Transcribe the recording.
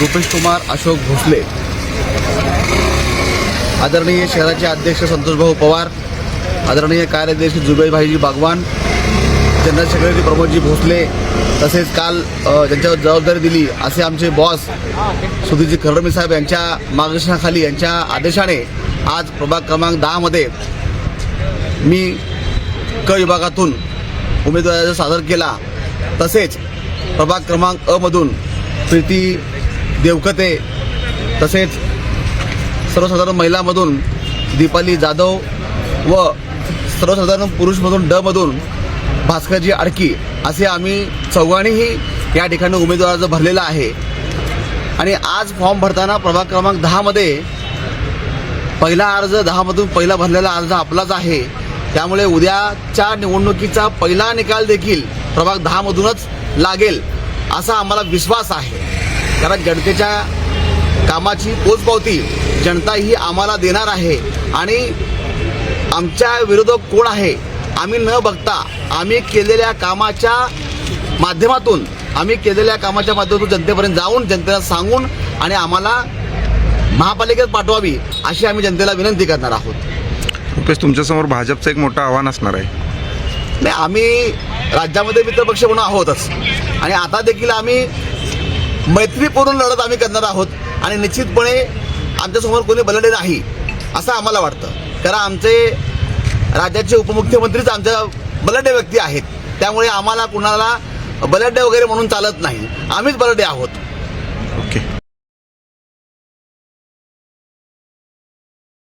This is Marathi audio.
रुपेश कुमार अशोक भोसले. आदरणीय शहराचे अध्यक्ष संतोषभाऊ पवार आदरणीय कार्याध्यक्ष जुबेभाईजी बागवान जनरल सेक्रेटरी प्रमोदजी भोसले तसेच काल ज्यांच्यावर जबाबदारी दिली असे आमचे बॉस सुधीरजी खरडमी साहेब यांच्या मार्गदर्शनाखाली यांच्या आदेशाने आज प्रभाग क्रमांक दहामध्ये मी क विभागातून उमेदवार सादर केला. तसेच प्रभाग क्रमांक अमधून प्रीती देवकते तसेच सर्वसाधारण महिलामधून दीपाली जाधव व सर्वसाधारण पुरुषमधून डमधून भास्करजी आडकी असे आम्ही चौघांनीही या ठिकाणी उमेदवार अर्ज भरलेला आहे. आणि आज फॉर्म भरताना प्रभाग क्रमांक दहामध्ये पहिला अर्ज दहामधून पहिला भरलेला अर्ज आपलाच आहे. त्यामुळे उद्याच्या निवडणुकीचा पहिला निकाल देखील प्रभाग दहामधूनच लागेल असा आम्हाला विश्वास आहे. कारण जनतेच्या कामाची पोचपावती जनता ही आम्हाला देणार आहे. आणि आमच्या विरोधक कोण आहे आम्ही न बघता आम्ही केलेल्या कामाच्या माध्यमातून आम्ही केलेल्या कामाच्या माध्यमातून जनतेपर्यंत जाऊन जनतेला सांगून आणि आम्हाला महापालिकेत पाठवावी अशी आम्ही जनतेला विनंती करणार आहोत. रुपेश तुमच्यासमोर भाजपचं एक मोठं आव्हान असणार आहे. नाही आम्ही राज्यामध्ये मित्रपक्ष म्हणून आहोतच. आणि आता देखील आम्ही मैत्रीपूर्ण लढत आम्ही करणार आहोत आणि निश्चितपणे आमच्यासमोर कोणी बलडे नाही असं आम्हाला वाटतं. कारण आमचे राज्याचे उपमुख्यमंत्रीच आमच्या बलडे व्यक्ती आहेत. त्यामुळे आम्हाला कुणाला बलड्डे वगैरे म्हणून चालत नाही. आम्हीच बलडे आहोत.